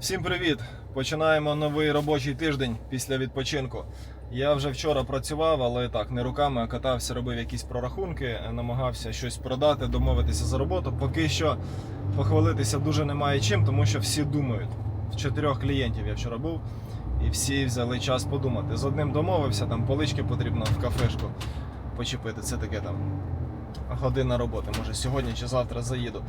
Всім привіт! Починаємо новий робочий тиждень після відпочинку. Я вже вчора працював, але так, не руками, а катався, робив якісь прорахунки, намагався щось продати, домовитися за роботу. Поки що похвалитися дуже немає чим, тому що всі думають. В чотирьох клієнтів я вчора був, і всі взяли час подумати. З одним домовився, там полички потрібно в кафешку почепити. Це таке там година роботи. Може сьогодні чи завтра заїду.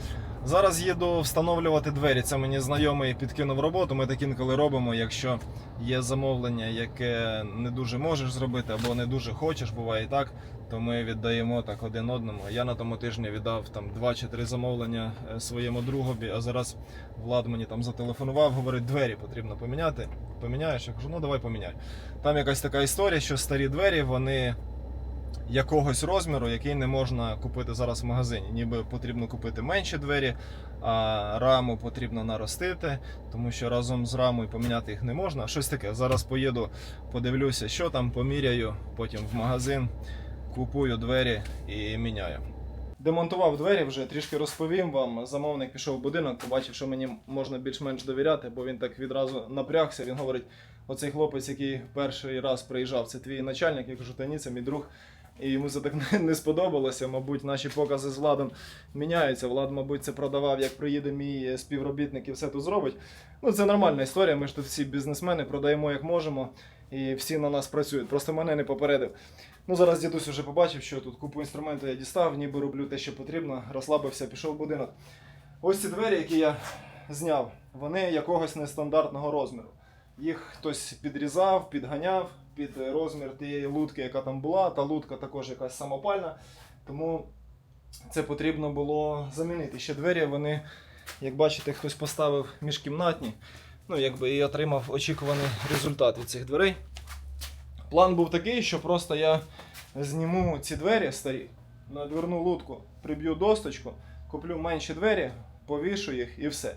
Зараз їду встановлювати двері. Це мені знайомий підкинув роботу. Ми так інколи робимо. Якщо є замовлення, яке не дуже можеш зробити або не дуже хочеш, буває і так, то ми віддаємо так один одному. Я на тому тижні віддав там два чи три замовлення е, своєму другові, а зараз Влад мені там зателефонував, говорить, двері потрібно поміняти. Поміняєш? Я кажу, ну давай поміняй. Там якась така історія, що старі двері, вони якогось розміру, який не можна купити зараз в магазині. Ніби потрібно купити менші двері, а раму потрібно наростити, тому що разом з рамою поміняти їх не можна. Щось таке. Зараз поїду, подивлюся, що там, поміряю, потім в магазин, купую двері і міняю. Демонтував двері вже, трішки розповім вам. Замовник пішов в будинок, побачив, що мені можна більш-менш довіряти, бо він так відразу напрягся. Він говорить: оцей хлопець, який перший раз приїжджав, це твій начальник. Я кажу, та ні, це мій друг. І йому це так не- сподобалося. Мабуть, наші покази з Владом міняються. Влад, мабуть, це продавав, як приїде мій е, співробітник і все тут зробить. Ну, це нормальна історія. Ми ж тут всі бізнесмени продаємо як можемо, і всі на нас працюють. Просто мене не попередив. Ну, зараз дідусь вже побачив, що тут купу інструменту я дістав, ніби роблю те, що потрібно, розслабився, пішов в будинок. Ось ці двері, які я зняв, вони якогось нестандартного розміру. Їх хтось підрізав, підганяв під розмір тієї лутки, яка там була. Та лутка також якась самопальна. Тому це потрібно було замінити. Ще двері, вони, як бачите, хтось поставив міжкімнатні. Ну, якби і отримав очікуваний результат від цих дверей. План був такий, що просто я зніму ці двері старі на дверну лутку, приб'ю досточку, куплю менші двері, повішу їх і все.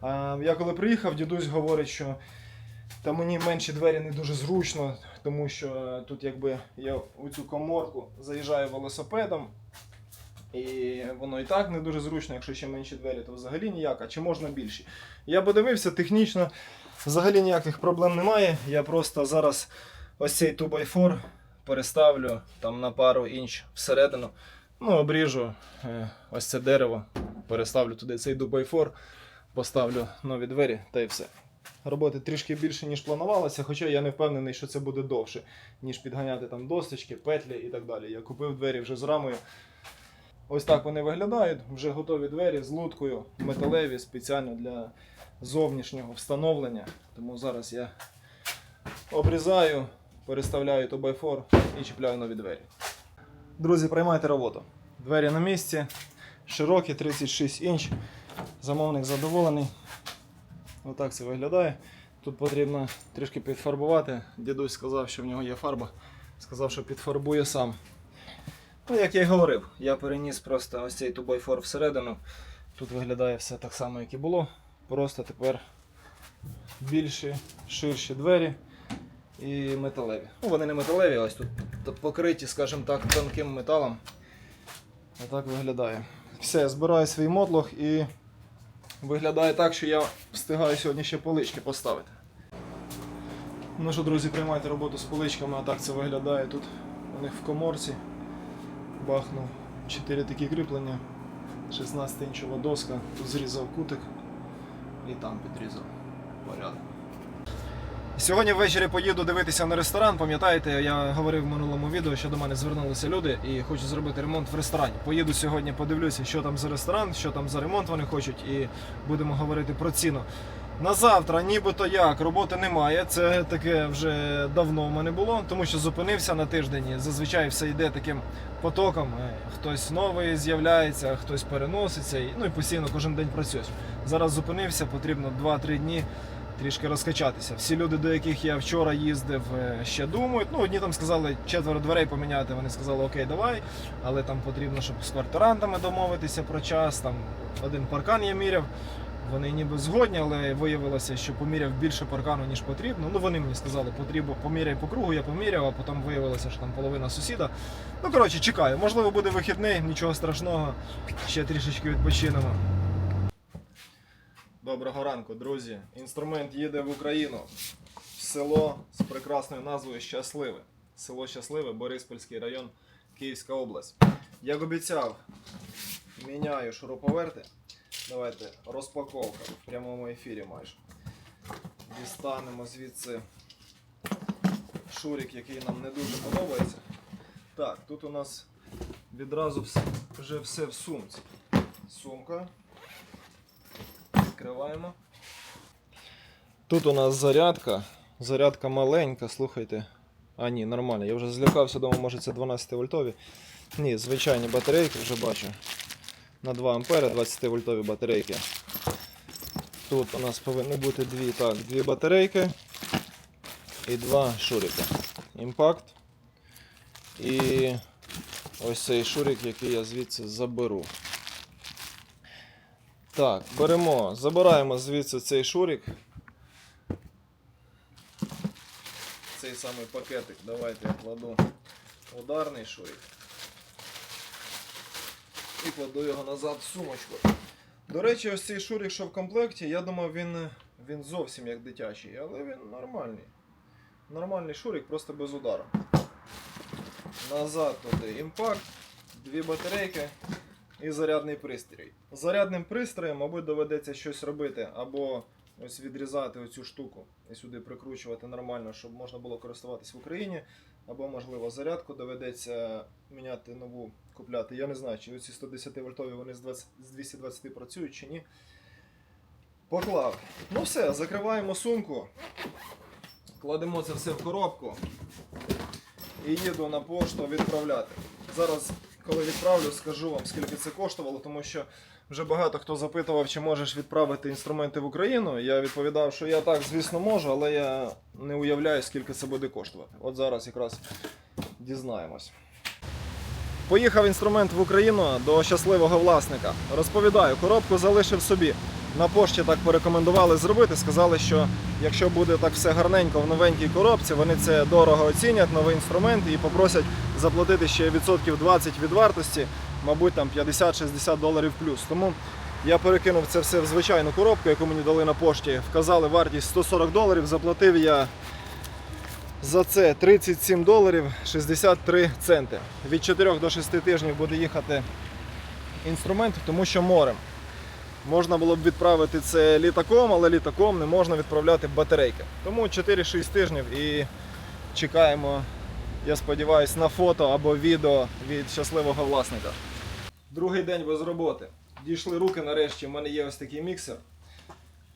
А я коли приїхав, дідусь говорить, що та мені менші двері не дуже зручно, тому що е, тут якби я у цю коморку заїжджаю велосипедом. І воно і так не дуже зручно, якщо ще менші двері, то взагалі ніяк, а чи можна більші. Я подивився, технічно взагалі ніяких проблем немає. Я просто зараз ось цей 2x4 переставлю там на пару інч всередину. Ну, обріжу е, ось це дерево, переставлю туди цей 2x4, поставлю нові двері та й все. Роботи трішки більше, ніж планувалося, хоча я не впевнений, що це буде довше, ніж підганяти там досточки, петлі і так далі. Я купив двері вже з рамою. Ось так вони виглядають. Вже готові двері з луткою, металеві спеціально для зовнішнього встановлення. Тому зараз я обрізаю, переставляю тубайфор і чіпляю нові двері. Друзі, приймайте роботу. Двері на місці, широкі, 36 інч. Замовник задоволений. Отак це виглядає. Тут потрібно трішки підфарбувати. Дідусь сказав, що в нього є фарба. Сказав, що підфарбує сам. Ну, як я й говорив, я переніс просто ось цей тубайфор всередину. Тут виглядає все так само, як і було. Просто тепер більші, ширші двері і металеві. Ну, вони не металеві, ось тут, покриті, скажімо так, тонким металом. Отак виглядає. Все, збираю свій мотлох і виглядає так, що я встигаю сьогодні ще полички поставити. Ну що, друзі, приймайте роботу з поличками, а так це виглядає тут у них в коморці. Бахнув 4 такі кріплення, 16-інчова доска, тут зрізав кутик і там підрізав. Порядок. Сьогодні ввечері поїду дивитися на ресторан. Пам'ятаєте, я говорив в минулому відео, що до мене звернулися люди і хочуть зробити ремонт в ресторані. Поїду сьогодні, подивлюся, що там за ресторан, що там за ремонт вони хочуть, і будемо говорити про ціну. На завтра, нібито як, роботи немає. Це таке вже давно в мене було, тому що зупинився на тиждень. Зазвичай все йде таким потоком. Е, Хтось новий з'являється, хтось переноситься, ну і постійно кожен день працюєш. Зараз зупинився, потрібно 2-3 дні трішки розкачатися. Всі люди, до яких я вчора їздив, е, ще думають. Ну, одні там сказали четверо дверей поміняти. Вони сказали, окей, давай, але там потрібно, щоб з квартирантами домовитися про час. Там один паркан я міряв. Вони ніби згодні, але виявилося, що поміряв більше паркану, ніж потрібно. Ну вони мені сказали, потрібно поміряй по кругу, я поміряв, а потім виявилося, що там половина сусіда. Ну коротше, чекаю. Можливо, буде вихідний, нічого страшного. Ще трішечки відпочинемо. Доброго ранку, друзі. Інструмент їде в Україну. В село з прекрасною назвою Щасливе. Село Щасливе, Бориспільський район, Київська область. Як обіцяв, міняю шуруповерти. Давайте розпаковка в прямому ефірі майже. Дістанемо звідси шурик, який нам не дуже подобається. Так, тут у нас відразу вже все в сумці. Сумка. Відкриваємо. Тут у нас зарядка. Зарядка маленька, слухайте. А, ні, нормально. Я вже злякався, думав, може це 12 вольтові. Ні, звичайні батарейки вже бачу. На 2 ампери 20 вольтові батарейки. Тут у нас повинні бути дві, так, дві батарейки і два шурика. Імпакт. І ось цей шурик, який я звідси заберу. Так, беремо, забираємо звідси цей шурик. Цей самий пакетик. Давайте я кладу ударний шурик. І кладу його назад в сумочку. До речі, ось цей шурик, що в комплекті, я думав, він, він зовсім як дитячий, але він нормальний. Нормальний шурик, просто без удару. Назад туди імпакт, дві батарейки і зарядний пристрій. Зарядним пристроєм, мабуть, доведеться щось робити, або ось відрізати оцю штуку і сюди прикручувати нормально, щоб можна було користуватись в Україні, або, можливо, зарядку доведеться міняти нову, купляти. Я не знаю, чи оці 110 вольтові вони з 20 з 220 працюють чи ні. Поклав. Ну все, закриваємо сумку. Кладемо це все в коробку і їду на пошту відправляти. Зараз, коли відправлю, скажу вам, скільки це коштувало, тому що вже багато хто запитував, чи можеш відправити інструменти в Україну. Я відповідав, що я так, звісно, можу, але я не уявляю, скільки це буде коштувати. От зараз якраз дізнаємось. Поїхав інструмент в Україну до щасливого власника. Розповідаю, коробку залишив собі. На пошті так порекомендували зробити. Сказали, що якщо буде так все гарненько в новенькій коробці, вони це дорого оцінять, новий інструмент і попросять заплатити ще відсотків 20 від вартості, мабуть, там 50-60 доларів плюс. Тому я перекинув це все в звичайну коробку, яку мені дали на пошті. Вказали вартість 140 доларів. Заплатив я за це 37 доларів 63 центи. Від 4 до 6 тижнів буде їхати інструмент, тому що морем. Можна було б відправити це літаком, але літаком не можна відправляти батарейки. Тому 4-6 тижнів і чекаємо, я сподіваюся, на фото або відео від щасливого власника. Другий день без роботи. Дійшли руки нарешті. У мене є ось такий міксер.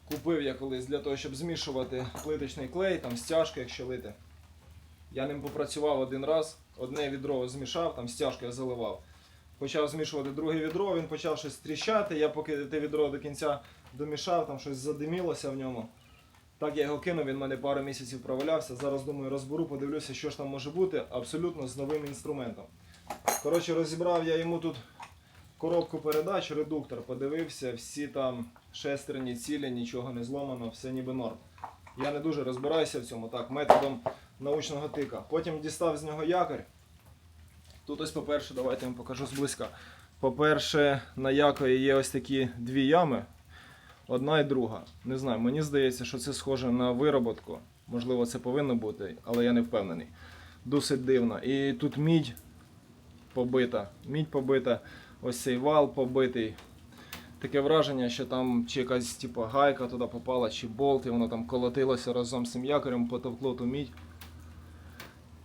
Купив я колись для того, щоб змішувати плиточний клей, там стяжки, якщо лити. Я ним попрацював один раз, одне відро змішав, там стяжку я заливав. Почав змішувати друге відро, він почав щось тріщати. Я поки те відро до кінця домішав, там щось задимілося в ньому. Так я його кинув, він в мене пару місяців провалявся. Зараз думаю, розберу, подивлюся, що ж там може бути, абсолютно з новим інструментом. Коротше, розібрав я йому тут коробку передач, редуктор, подивився, всі там шестерні, цілі, нічого не зломано, все ніби норм. Я не дуже розбираюся в цьому, так, методом научного тика. Потім дістав з нього якорь. Тут ось, по-перше, давайте я вам покажу зблизька. По-перше, на якорі є ось такі дві ями. Одна і друга. Не знаю, мені здається, що це схоже на вироботку. Можливо, це повинно бути, але я не впевнений. Досить дивно. І тут мідь побита. Мідь побита, ось цей вал побитий. Таке враження, що там чи якась типу, гайка туди попала, чи болт, і воно там колотилося разом з цим якорем, потовкло ту мідь.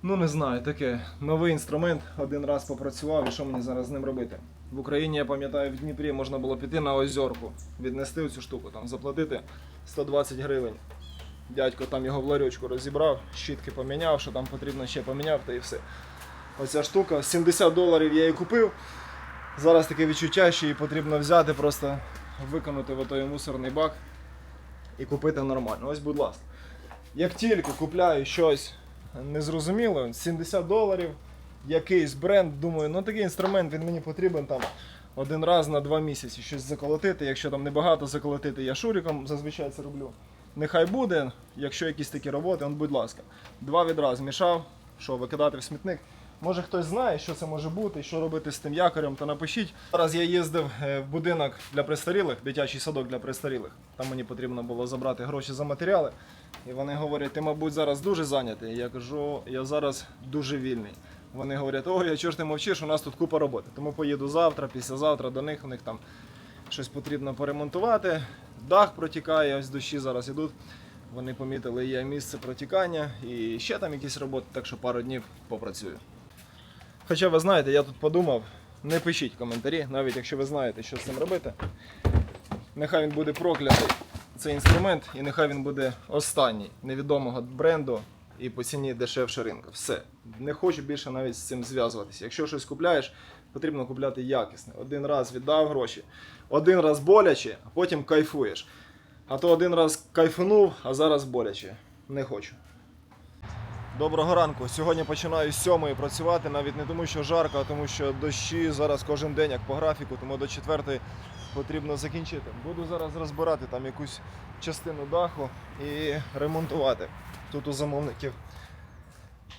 Ну не знаю, таке новий інструмент, один раз попрацював і що мені зараз з ним робити. В Україні, я пам'ятаю, в Дніпрі можна було піти на озерку, віднести цю штуку, там заплатити 120 гривень. Дядько там його в ларьочку розібрав, щітки поміняв, що там потрібно ще поміняв, та і все. Оця штука, 70 доларів я її купив. Зараз таке відчуття, що її потрібно взяти, просто виконати в той мусорний бак і купити нормально. Ось, будь ласка. Як тільки купляю щось незрозуміле, 70 доларів, якийсь бренд, думаю, ну такий інструмент він мені потрібен там один раз на два місяці щось заколотити. Якщо там небагато заколотити, я шуриком зазвичай це роблю. Нехай буде, якщо якісь такі роботи, он, будь ласка. Два відра змішав, що викидати в смітник. Може хтось знає, що це може бути, що робити з тим якорем, то напишіть. Зараз я їздив е, в будинок для престарілих, дитячий садок для престарілих. Там мені потрібно було забрати гроші за матеріали. І вони говорять, ти, мабуть, зараз дуже зайнятий. Я кажу, я зараз дуже вільний. Вони говорять, ой, а чого ти мовчиш, у нас тут купа роботи. Тому поїду завтра, післязавтра до них, у них там щось потрібно поремонтувати. Дах протікає, ось дощі зараз ідуть. Вони помітили, є місце протікання і ще там якісь роботи, так що пару днів попрацюю. Хоча ви знаєте, я тут подумав, не пишіть коментарі, навіть якщо ви знаєте, що з цим робити. Нехай він буде проклятий, цей інструмент, і нехай він буде останній невідомого бренду і по ціні дешевше ринку. Все. Не хочу більше навіть з цим зв'язуватися. Якщо щось купляєш, потрібно купляти якісне. Один раз віддав гроші, один раз боляче, а потім кайфуєш. А то один раз кайфанув, а зараз боляче. Не хочу. Доброго ранку. Сьогодні починаю з сьомої працювати, навіть не тому, що жарко, а тому, що дощі зараз кожен день, як по графіку, тому до четвертої потрібно закінчити. Буду зараз розбирати там якусь частину даху і ремонтувати. Тут у замовників,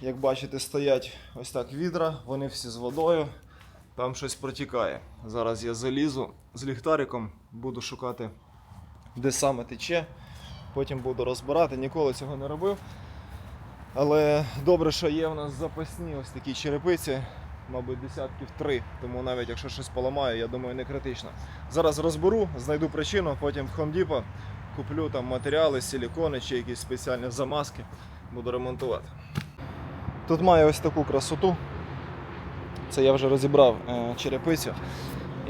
як бачите, стоять ось так відра, вони всі з водою. Там щось протікає. Зараз я залізу з ліхтариком, буду шукати, де саме тече. Потім буду розбирати. Ніколи цього не робив. Але добре, що є в нас запасні ось такі черепиці, мабуть, десятків три. Тому навіть якщо щось поламаю, я думаю, не критично. Зараз розберу, знайду причину, потім в Home куплю там матеріали, силікони чи якісь спеціальні замазки, буду ремонтувати. Тут має ось таку красоту. Це я вже розібрав е, черепицю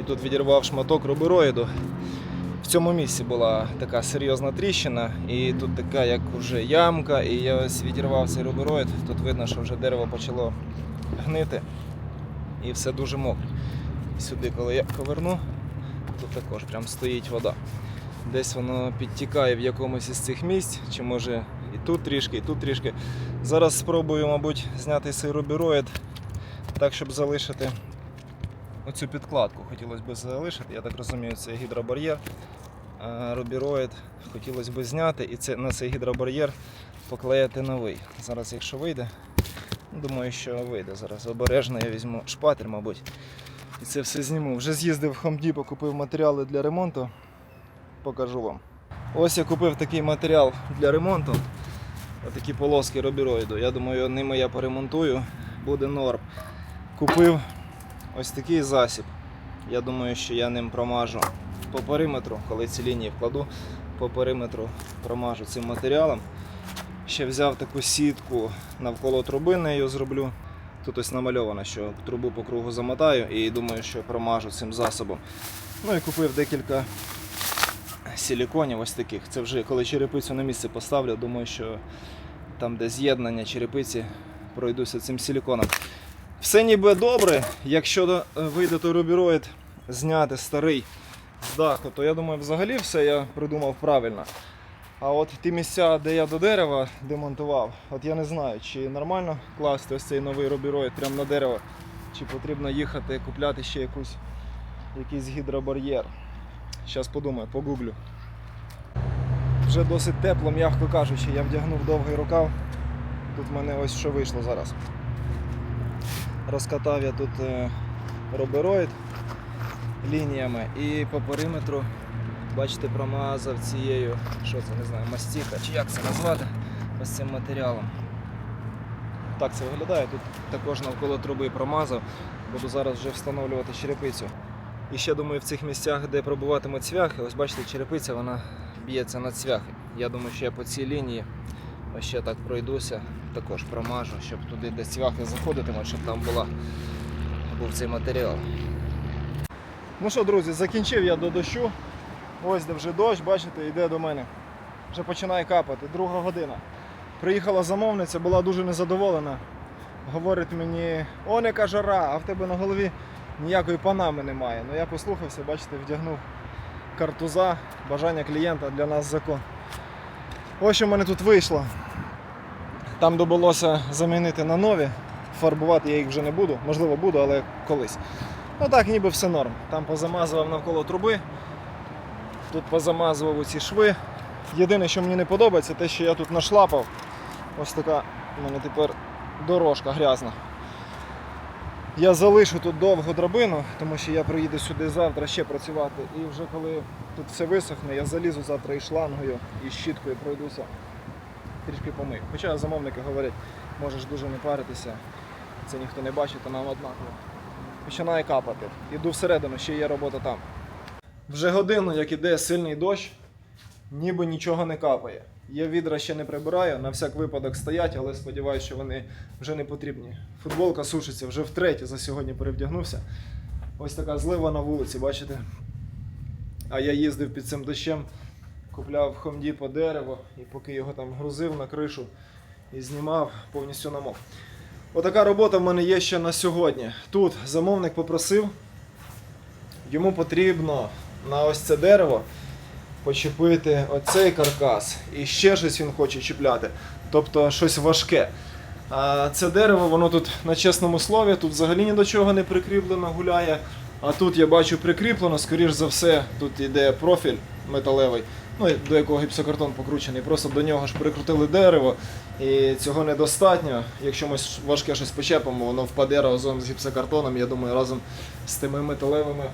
і тут відірвав шматок рубероїду. В цьому місці була така серйозна тріщина, і тут така як вже ямка, і я ось відірвав цей рубероїд. Тут видно, що вже дерево почало гнити і все дуже мокре. Сюди, коли я поверну, тут також прям стоїть вода. Десь воно підтікає в якомусь із цих місць, чи може і тут трішки, і тут трішки. Зараз спробую, мабуть, зняти цей рубероїд так, щоб залишити оцю підкладку. Хотілося б залишити, я так розумію, це гідробар'єр. Рубіроїд хотілося б зняти і це, на цей гідробар'єр поклеїти новий. Зараз, якщо вийде, думаю, що вийде. Зараз обережно я візьму шпатель, мабуть. І це все зніму. Вже з'їздив в Depot, купив матеріали для ремонту. Покажу вам. Ось я купив такий матеріал для ремонту. Отакі полоски рубіроїду. Я думаю, ними я поремонтую, буде норм. Купив ось такий засіб. Я думаю, що я ним промажу по периметру, коли ці лінії вкладу, по периметру промажу цим матеріалом. Ще взяв таку сітку навколо труби, нею зроблю. Тут ось намальовано, що трубу по кругу замотаю і думаю, що промажу цим засобом. Ну і купив декілька силіконів ось таких. Це вже коли черепицю на місце поставлю, думаю, що там, де з'єднання черепиці, пройдуся цим силіконом. Все ніби добре, якщо вийде той рубіроїд зняти старий з даху, то я думаю, взагалі все я придумав правильно. А от ті місця, де я до дерева демонтував, от я не знаю, чи нормально класти ось цей новий рубіроїд прямо на дерево, чи потрібно їхати купляти ще якусь, якийсь гідробар'єр. Зараз подумаю, погуглю. Вже досить тепло, м'яко кажучи, я вдягнув довгий рукав. Тут в мене ось що вийшло зараз. Розкатав я тут е, робероїд лініями і по периметру, бачите, промазав цією, що це, не знаю, мастіка, чи як це назвати, ось цим матеріалом. Так це виглядає. Тут також навколо труби промазав, буду зараз вже встановлювати черепицю. І ще думаю, в цих місцях, де пробуватимуть цвяхи, ось бачите, черепиця вона б'ється на цвяхи. Я думаю, що я по цій лінії ось ще так пройдуся, також промажу, щоб туди, де цвяхи заходитимуть, щоб там була, був цей матеріал. Ну що, друзі, закінчив я до дощу. Ось де вже дощ, бачите, йде до мене. Вже починає капати, друга година. Приїхала замовниця, була дуже незадоволена. Говорить мені, он яка жара, а в тебе на голові ніякої панами немає. Ну я послухався, бачите, вдягнув картуза, бажання клієнта для нас закон. Ось що в мене тут вийшло. Там довелося замінити на нові. Фарбувати я їх вже не буду, можливо буду, але колись. Ну так, ніби все норм. Там позамазував навколо труби, тут позамазував оці шви. Єдине, що мені не подобається, те, що я тут нашлапав. Ось така у мене тепер дорожка грязна. Я залишу тут довго драбину, тому що я приїду сюди завтра ще працювати. І вже коли тут все висохне, я залізу завтра і шлангою, і щіткою пройдуся, трішки помию. Хоча замовники говорять, можеш дуже не паритися, це ніхто не бачить, то нам однаково. Починає капати. Іду всередину, ще є робота там. Вже годину, як іде сильний дощ, ніби нічого не капає. Я відра ще не прибираю, на всяк випадок стоять, але сподіваюся, що вони вже не потрібні. Футболка сушиться вже втретє за сьогодні перевдягнувся. Ось така злива на вулиці, бачите? А я їздив під цим дощем, купляв Хомді по дерево і поки його там грузив на кришу і знімав, повністю намок. Отака робота в мене є ще на сьогодні. Тут замовник попросив, йому потрібно на ось це дерево почепити оцей каркас. І ще щось він хоче чіпляти. Тобто щось важке. А це дерево, воно тут на чесному слові, тут взагалі ні до чого не прикріплено, гуляє. А тут я бачу прикріплено, скоріш за все, тут йде профіль металевий, ну, до якого гіпсокартон покручений. Просто до нього ж прикрутили дерево, і цього недостатньо. Якщо ми важке щось почепимо, воно впаде разом з гіпсокартоном, я думаю, разом з тими металевими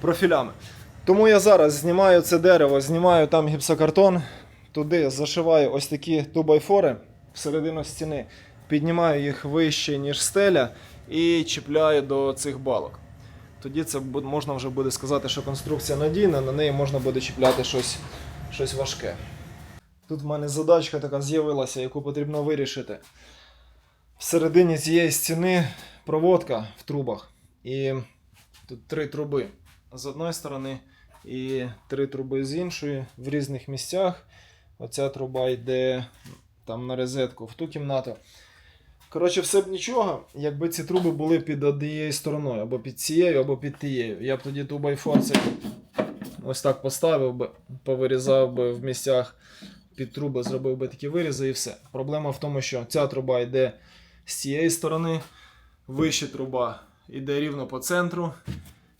профілями. Тому я зараз знімаю це дерево, знімаю там гіпсокартон, туди зашиваю ось такі тубайфори всередину стіни, піднімаю їх вище, ніж стеля, і чіпляю до цих балок. Тоді це можна вже буде сказати, що конструкція надійна, на неї можна буде чіпляти щось, щось важке. Тут в мене задачка така з'явилася, яку потрібно вирішити. Всередині цієї стіни проводка в трубах. І тут три труби з одної сторони і три труби з іншої в різних місцях. Оця труба йде там на розетку в ту кімнату. Коротше, все б нічого, якби ці труби були під однією стороною, або під цією, або під тією. Я б тоді ту байфор ось так поставив би, повирізав би в місцях під труби, зробив би такі вирізи і все. Проблема в тому, що ця труба йде з цієї сторони, вища труба йде рівно по центру,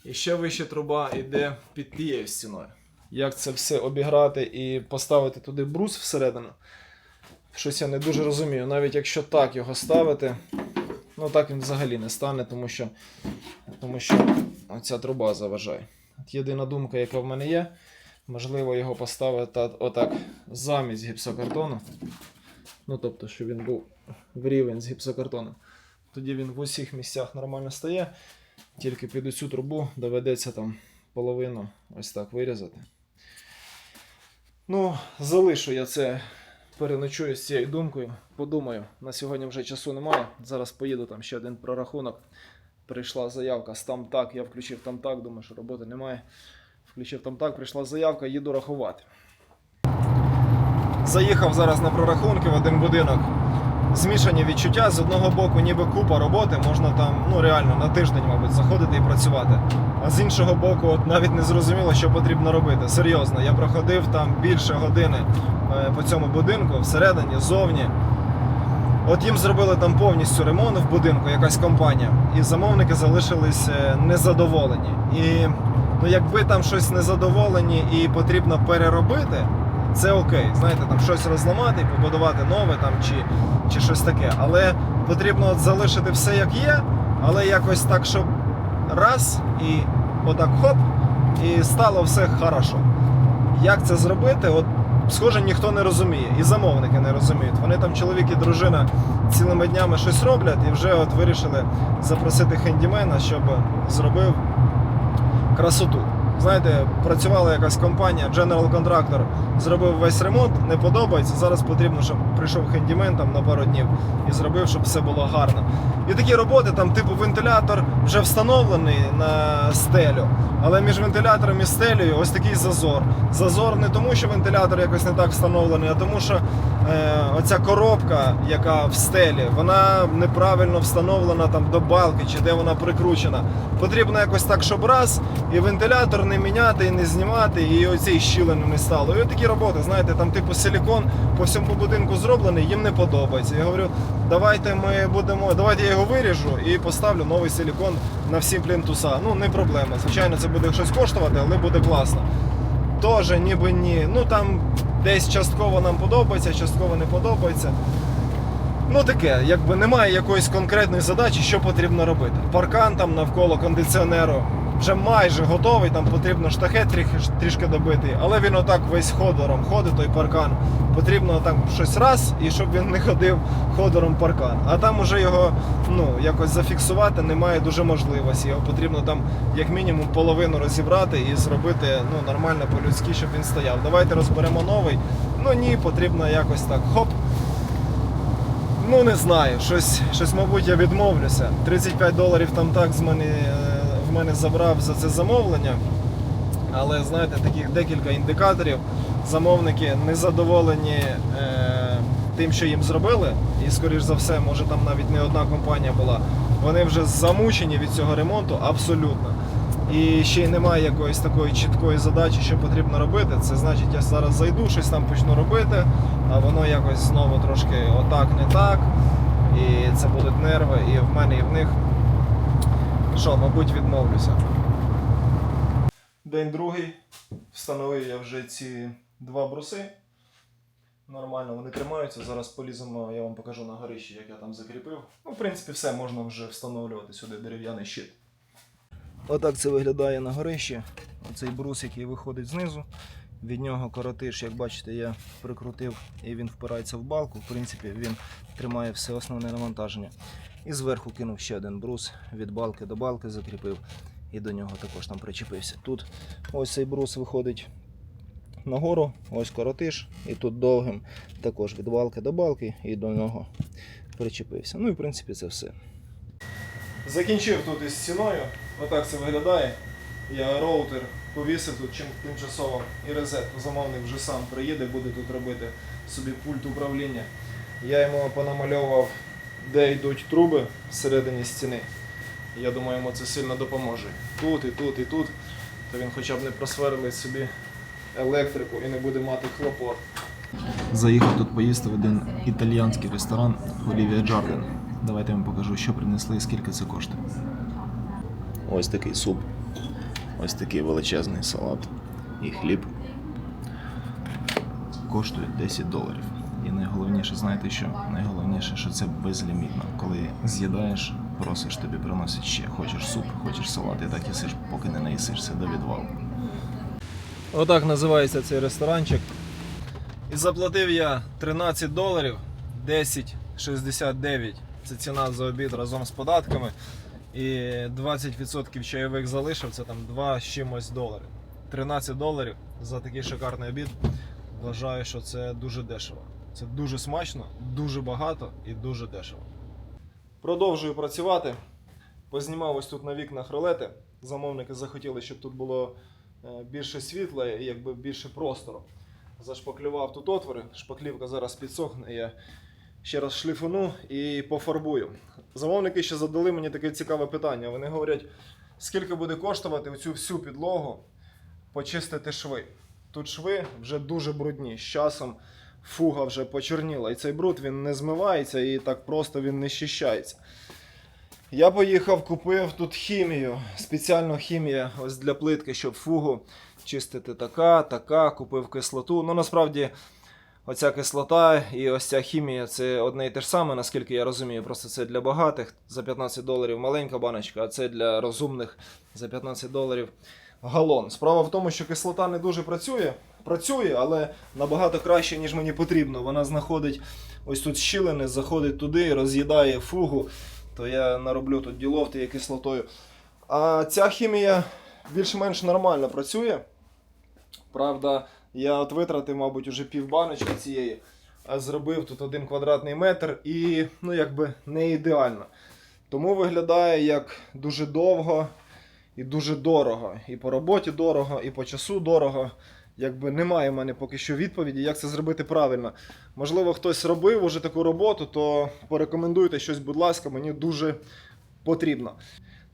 і ще вища труба йде під тією стіною. Як це все обіграти і поставити туди брус всередину? Щось я не дуже розумію. Навіть якщо так його ставити, ну так він взагалі не стане, тому що, тому що ця труба заважає. От єдина думка, яка в мене є, можливо його поставити отак замість гіпсокартону. Ну тобто, щоб він був в рівень з гіпсокартоном. Тоді він в усіх місцях нормально стає. Тільки під цю трубу доведеться там половину ось так вирізати. Ну, залишу я це переночую з цією думкою. Подумаю, на сьогодні вже часу немає. Зараз поїду там ще один прорахунок. Прийшла заявка з там так, я включив там так, думаю, що роботи немає. Включив там так, прийшла заявка, їду рахувати. Заїхав зараз на прорахунки в один будинок. Змішані відчуття з одного боку, ніби купа роботи, можна там ну реально на тиждень, мабуть, заходити і працювати. А з іншого боку, от навіть не зрозуміло, що потрібно робити. Серйозно, я проходив там більше години е, по цьому будинку, всередині, ззовні. От їм зробили там повністю ремонт в будинку, якась компанія, і замовники залишились е, незадоволені. І ну, якби там щось незадоволені і потрібно переробити, це окей. Знаєте, там щось розламати побудувати нове там чи, чи щось таке. Але потрібно от залишити все як є, але якось так, щоб раз і отак хоп, і стало все хорошо. Як це зробити? От схоже, ніхто не розуміє, і замовники не розуміють. Вони там, чоловік і дружина, цілими днями щось роблять і вже от вирішили запросити хендімена, щоб зробив красоту. Знаєте, працювала якась компанія, General Contractor, зробив весь ремонт, не подобається. Зараз потрібно, щоб прийшов хендімен там на пару днів і зробив, щоб все було гарно. І такі роботи, там, типу, вентилятор вже встановлений на стелю, але між вентилятором і стелею ось такий зазор. Зазор не тому, що вентилятор якось не так встановлений, а тому, що е, оця коробка, яка в стелі, вона неправильно встановлена там до балки чи де вона прикручена. Потрібно якось так, щоб раз, і вентилятор не міняти, і не знімати, і оцієї щілини не стало. І от такі роботи, знаєте, там типу силікон по всьому будинку зроблений, їм не подобається. Я говорю, давайте ми будемо, давайте я його виріжу і поставлю новий силікон на всі плінтуса. Ну, не проблема. Звичайно, це буде щось коштувати, але буде класно. Тоже ніби ні. Ну там десь частково нам подобається, частково не подобається. Ну таке, якби немає якоїсь конкретної задачі, що потрібно робити. Паркан там навколо кондиціонеру вже майже готовий, там потрібно штахет трішки, добити, але він отак весь ходором ходить, той паркан. Потрібно там щось раз, і щоб він не ходив ходором паркан. А там уже його ну, якось зафіксувати немає дуже можливості. Його потрібно там як мінімум половину розібрати і зробити ну, нормально по-людськи, щоб він стояв. Давайте розберемо новий. Ну ні, потрібно якось так хоп. Ну не знаю, щось, щось, мабуть, я відмовлюся. 35 доларів там так з мене, е, мене забрав за це замовлення. Але знаєте, таких декілька індикаторів. Замовники не задоволені е, тим, що їм зробили, і скоріш за все, може там навіть не одна компанія була. Вони вже замучені від цього ремонту абсолютно. І ще й немає якоїсь такої чіткої задачі, що потрібно робити. Це значить, я зараз зайду, щось там почну робити, а воно якось знову трошки отак, не так. І це будуть нерви і в мене, і в них. Що, мабуть, відмовлюся. День другий. Встановив я вже ці два бруси. Нормально вони тримаються. Зараз поліземо, я вам покажу на горищі, як я там закріпив. Ну, в принципі, все можна вже встановлювати сюди дерев'яний щит. Отак це виглядає на горищі. Оцей брус, який виходить знизу. Від нього коротиш, як бачите, я прикрутив і він впирається в балку. В принципі, він тримає все основне навантаження. І зверху кинув ще один брус від балки до балки, закріпив і до нього також там причепився. Тут ось цей брус виходить нагору, ось коротиш, і тут довгим також від балки до балки і до нього причепився. Ну і в принципі це все. Закінчив тут із стіною. Отак це виглядає. Я роутер повісив тут чим тимчасово і розетку. Замовник вже сам приїде, буде тут робити собі пульт управління. Я йому понамальовував, де йдуть труби всередині стіни. Я думаю, йому це сильно допоможе. Тут, і тут, і тут. То він хоча б не просверлить собі електрику і не буде мати хлопот. Заїхав тут поїсти в один італіянський ресторан Олівія Джарден. Давайте я вам покажу, що принесли і скільки це коштує. Ось такий суп, ось такий величезний салат і хліб. Коштує 10 доларів. І найголовніше, знаєте що? Найголовніше, що це безлімітно. Коли з'їдаєш, просиш тобі приносять ще. Хочеш суп, хочеш салат, і так їсиш, поки не наїсишся до відвалу. Отак називається цей ресторанчик. І заплатив я 13 доларів 10,69. Це ціна за обід разом з податками. І 20% чайових залишив, це там 2 з чимось доларів. 13 доларів за такий шикарний обід. Вважаю, що це дуже дешево. Це дуже смачно, дуже багато і дуже дешево. Продовжую працювати. Познімав ось тут на вікнах ролети. Замовники захотіли, щоб тут було е, більше світла і якби більше простору. Зашпаклював тут отвори. Шпаклівка зараз підсохне. Я ще раз шліфуну і пофарбую. Замовники ще задали мені таке цікаве питання. Вони говорять, скільки буде коштувати цю всю підлогу почистити шви. Тут шви вже дуже брудні. З часом фуга вже почорніла. І цей бруд він не змивається і так просто він не щищається. Я поїхав, купив тут хімію, спеціальну хімію ось для плитки, щоб фугу чистити така, така, купив кислоту. Ну насправді оця кислота і ось ця хімія це одне і те ж саме, наскільки я розумію. Просто це для багатих за 15 доларів маленька баночка, а це для розумних за 15 доларів галон. Справа в тому, що кислота не дуже працює. Працює, але набагато краще, ніж мені потрібно. Вона знаходить ось тут щілини, заходить туди, роз'їдає фугу. То я нароблю тут ділов тією кислотою. А ця хімія більш-менш нормально працює. Правда, я от витратив, мабуть, уже пів баночки цієї, а зробив тут один квадратний метр і ну, якби не ідеально. Тому виглядає як дуже довго і дуже дорого. І по роботі дорого, і по часу дорого. Якби немає в мене поки що відповіді, як це зробити правильно. Можливо, хтось робив уже таку роботу, то порекомендуйте щось, будь ласка, мені дуже потрібно.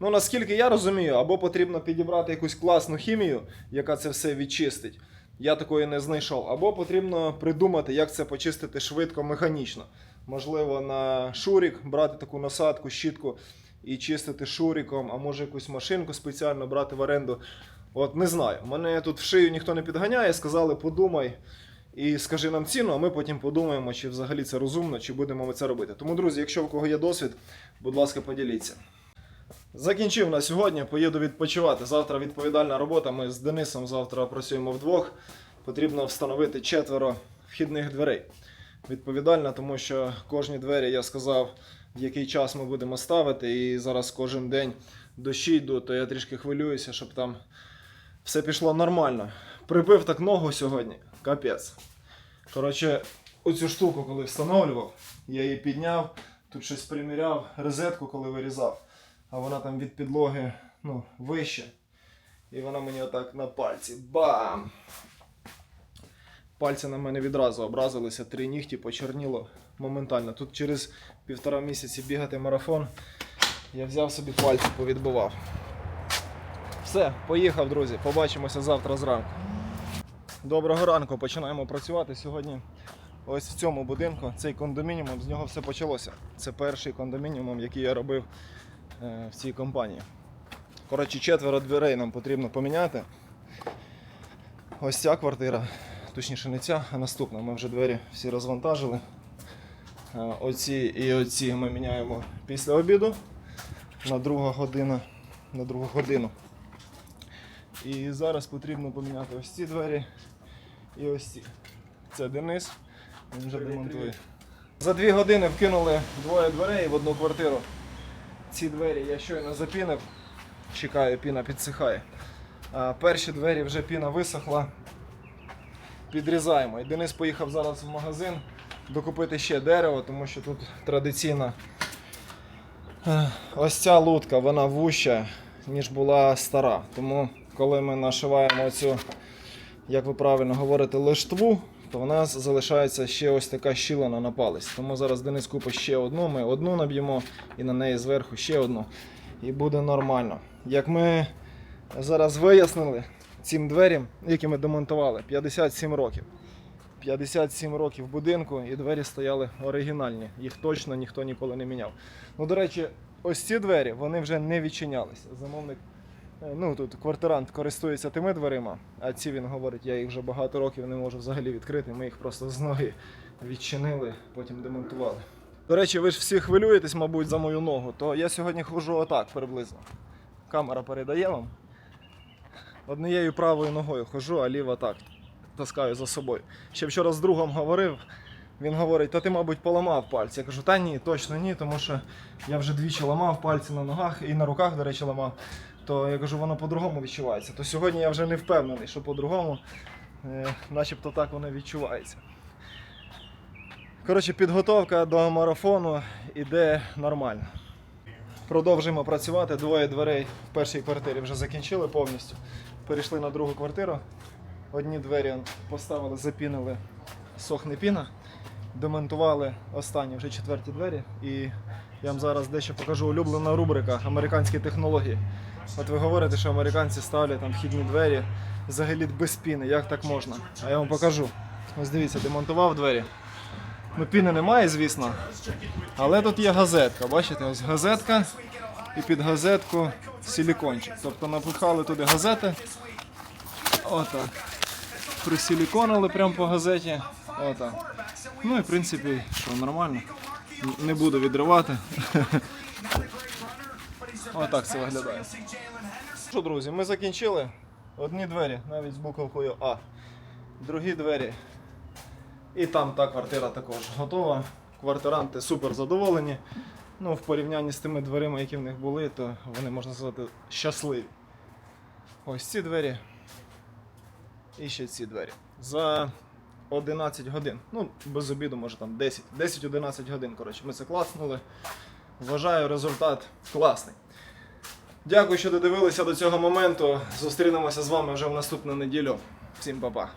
Ну, наскільки я розумію, або потрібно підібрати якусь класну хімію, яка це все відчистить. Я такої не знайшов. Або потрібно придумати, як це почистити швидко, механічно. Можливо, на шурік брати таку насадку, щітку і чистити шуріком, а може якусь машинку спеціально брати в оренду. От не знаю. Мене тут в шию ніхто не підганяє, сказали, подумай і скажи нам ціну, а ми потім подумаємо, чи взагалі це розумно, чи будемо ми це робити. Тому, друзі, якщо в кого є досвід, будь ласка, поділіться. Закінчив на сьогодні, поїду відпочивати. Завтра відповідальна робота. Ми з Денисом завтра працюємо вдвох. Потрібно встановити четверо вхідних дверей. Відповідальна, тому що кожні двері я сказав, в який час ми будемо ставити, і зараз кожен день дощі йдуть, то я трішки хвилююся, щоб там все пішло нормально. Прибив так ногу сьогодні, капець. Коротше, оцю штуку, коли встановлював, я її підняв, тут щось приміряв, розетку, коли вирізав, а вона там від підлоги ну, вище. І вона мені отак на пальці. Бам! Пальці на мене відразу образилися, три нігті почорніло моментально. Тут через півтора місяці бігати марафон. Я взяв собі пальці, повідбивав. Все, поїхав, друзі. Побачимося завтра зранку. Доброго ранку, починаємо працювати сьогодні. Ось в цьому будинку, цей кондомініум, з нього все почалося. Це перший кондомініум, який я робив е, в цій компанії. Коротше, четверо дверей нам потрібно поміняти. Ось ця квартира, точніше не ця, а наступна. Ми вже двері всі розвантажили. Е, Оці і оці ми міняємо після обіду на другу годину. На другу годину. І зараз потрібно поміняти ось ці двері і ось ці. Це Денис, він вже демонтує. За дві години вкинули двоє дверей в одну квартиру. Ці двері я щойно запінив, чекаю, піна підсихає. А перші двері вже піна висохла. Підрізаємо. І Денис поїхав зараз в магазин докупити ще дерево, тому що тут традиційно е, ось ця лутка, вона вуща, ніж була стара. Тому коли ми нашиваємо цю, як ви правильно говорите, лиштву, то в нас залишається ще ось така щілина на палець. Тому зараз Денис купить ще одну, ми одну наб'ємо і на неї зверху ще одну. І буде нормально. Як ми зараз вияснили, цим дверям, які ми демонтували, 57 років. 57 років будинку і двері стояли оригінальні. Їх точно ніхто ніколи не міняв. Ну, до речі, ось ці двері вони вже не відчинялися. Замовник, ну тут квартирант користується тими дверима, а ці він говорить, я їх вже багато років не можу взагалі відкрити. Ми їх просто з ноги відчинили, потім демонтували. До речі, ви ж всі хвилюєтесь, мабуть, за мою ногу, то я сьогодні ходжу отак приблизно. Камера передає вам. Однією правою ногою ходжу, а ліва так таскаю за собою. Ще вчора з другом говорив. Він говорить, та ти, мабуть, поламав пальці. Я кажу, та ні, точно ні, тому що я вже двічі ламав пальці на ногах і на руках, до речі, ламав. То я кажу, воно по-другому відчувається. То сьогодні я вже не впевнений, що по-другому, е, начебто так воно відчувається. Коротше, підготовка до марафону іде нормально. Продовжуємо працювати. Двоє дверей в першій квартирі вже закінчили повністю. Перейшли на другу квартиру. Одні двері поставили, запінили, сохне піна. Демонтували останні вже четверті двері. І я вам зараз дещо покажу улюблена рубрика американські технології. От ви говорите, що американці ставлять там вхідні двері взагалі без піни. Як так можна? А я вам покажу. Ось дивіться, демонтував двері. Ну, піни немає, звісно. Але тут є газетка. Бачите, ось газетка і під газетку силікончик. Тобто напихали туди газети. Отак. Присиліконили прямо по газеті. Отак. Ну і в принципі, що нормально. Не буду відривати. Отак це виглядає. Що, друзі, ми закінчили. Одні двері, навіть з буковкою А. Другі двері. І там та квартира також готова. Квартиранти супер задоволені. Ну, в порівнянні з тими дверима, які в них були, то вони, можна сказати, щасливі. Ось ці двері. І ще ці двері. За 11 годин. Ну, без обіду, може там 10. 10-11 годин. Коротше, ми це класнули. Вважаю, результат класний. Дякую, що додивилися до цього моменту. Зустрінемося з вами вже в наступну неділю. Всім па-па.